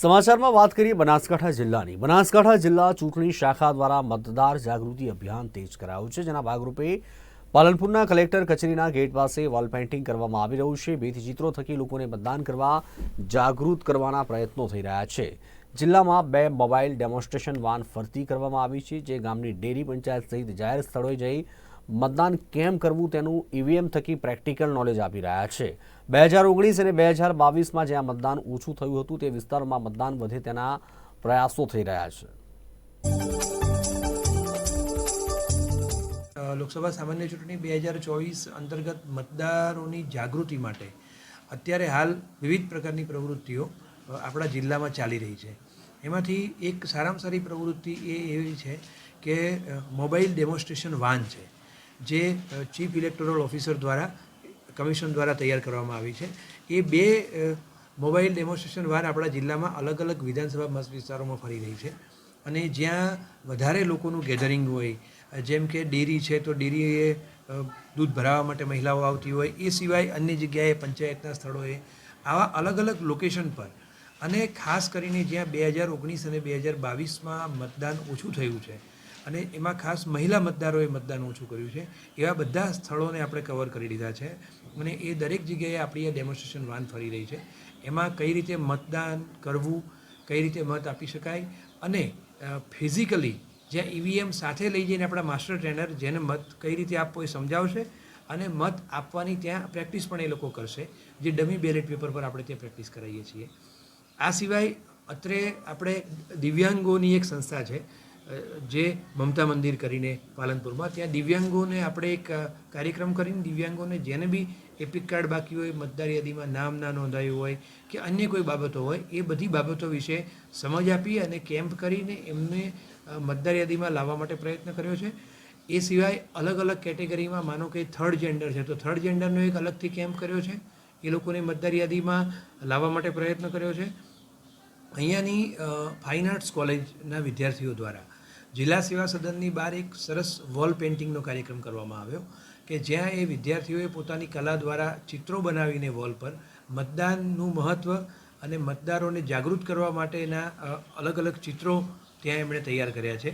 સમાચારમાં વાત કરીએ બનાસકાંઠા જિલ્લાની. બનાસકાંઠા જિલ્લા ચૂંટણી શાખા દ્વારા મતદાર જાગૃતિ અભિયાન તેજ કરાયું છે, જેના ભાગરૂપે પાલનપુરના કલેક્ટર કચેરીના ગેટ પાસે વોલ પેઇન્ટિંગ કરવામાં આવી રહ્યું છે. બેથી ચિત્રો થકી લોકોને મતદાન કરવા જાગૃત કરવાના પ્રયત્નો થઈ રહ્યા છે. જિલ્લામાં બે મોબાઈલ ડેમોન્સ્ટ્રેશન વાન ફરતી કરવામાં આવી છે, જે ગામની ડેરી પંચાયત સહિત જાહેર સ્થળોએ જઈ મતદાન કેમ કરવું તેનું ઈવીએમ થકી પ્રેક્ટિકલ નોલેજ આપી રહ્યા છે. બે હજાર ઓગણીસ અને બે હજાર બાવીસમાં જ્યાં મતદાન ઓછું થયું હતું, તે વિસ્તારોમાં મતદાન વધે તેના પ્રયાસો થઈ રહ્યા છે. લોકસભા સામાન્ય ચૂંટણી બે હજાર ચોવીસ અંતર્ગત મતદારોની જાગૃતિ માટે અત્યારે હાલ વિવિધ પ્રકારની પ્રવૃત્તિઓ આપણા જિલ્લામાં ચાલી રહી છે. એમાંથી એક સારામાં સારી પ્રવૃત્તિ એ એવી છે કે મોબાઈલ ડેમોન્સ્ટ્રેશન વાન છે. જે ચીફ ઇલેક્ટોરલ ઓફિસર દ્વારા કમિશન દ્વારા તૈયાર કરવામાં આવી છે. એ બે મોબાઈલ ડેમોન્સ્ટ્રેશન વાન આપણા જિલ્લામાં અલગ અલગ વિધાનસભા મત વિસ્તારોમાં ફરી રહી છે. અને જ્યાં વધારે લોકોનું ગેધરિંગ હોય જેમ કે ડેરી છે, તો ડેરીએ દૂધ ભરાવવા માટે મહિલાઓ આવતી હોય, એ સિવાય અન્ય જગ્યાએ પંચાયતના સ્થળોએ, આવા અલગ અલગ લોકેશન પર. અને ખાસ કરીને જ્યાં બે હજાર ઓગણીસ અને બે હજાર બાવીસમાં મતદાન ઓછું થયું છે અને એમાં ખાસ મહિલા મતદારોએ મતદાન ઓછું કર્યું છે. એવા બધા સ્થળોને આપણે કવર કરી લીધા છે અને એ દરેક જગ્યાએ આપણી આ ડેમોન્સ્ટ્રેશન વાન ફરી રહી છે. એમાં કઈ રીતે મતદાન કરવું, કઈ રીતે મત આપી શકાય અને ફિઝિકલી જ્યાં ઈવીએમ સાથે લઈ જઈને આપણા માસ્ટર ટ્રેનર જેને મત કઈ રીતે આપવો એ સમજાવશે અને મત આપવાની ત્યાં પ્રેક્ટિસ પણ એ લોકો કરશે, જે ડમી બેલેટ પેપર પર આપણે ત્યાં પ્રેક્ટિસ કરાવીએ છીએ. આ સિવાય અત્રે આપણે દિવ્યાંગોની એક સંસ્થા છે જે મમતા મંદિર કરીને પાલનપુરમાં, ત્યાં દિવ્યાંગોને આપણે એક કાર્યક્રમ કરીને દિવ્યાંગોને જેને બી એપિક કાર્ડ બાકી હોય, મતદાર યાદીમાં નામ ના નોંધાયું હોય કે અન્ય કોઈ બાબતો હોય, એ બધી બાબતો વિશે સમજ આપી અને કેમ્પ કરીને એમને મતદાર યાદીમાં લાવવા માટે પ્રયત્ન કર્યો છે. એ સિવાય અલગ અલગ કેટેગરીમાં, માનો કે થર્ડ જેન્ડર છે, તો થર્ડ જેન્ડરનો એક અલગથી કેમ્પ કર્યો છે. એ લોકોને મતદાર યાદીમાં લાવવા માટે પ્રયત્ન કર્યો છે. અહીંયાની ફાઇન આર્ટ્સ કોલેજના વિદ્યાર્થીઓ દ્વારા જિલ્લા સેવા સદનની બહાર એક સરસ વોલ પેઇન્ટિંગનો કાર્યક્રમ કરવામાં આવ્યો કે જ્યાં એ વિદ્યાર્થીઓએ પોતાની કલા દ્વારા ચિત્રો બનાવીને વોલ પર મતદાનનું મહત્ત્વ અને મતદારોને જાગૃત કરવા માટેના અલગ અલગ ચિત્રો ત્યાં એમણે તૈયાર કર્યા છે.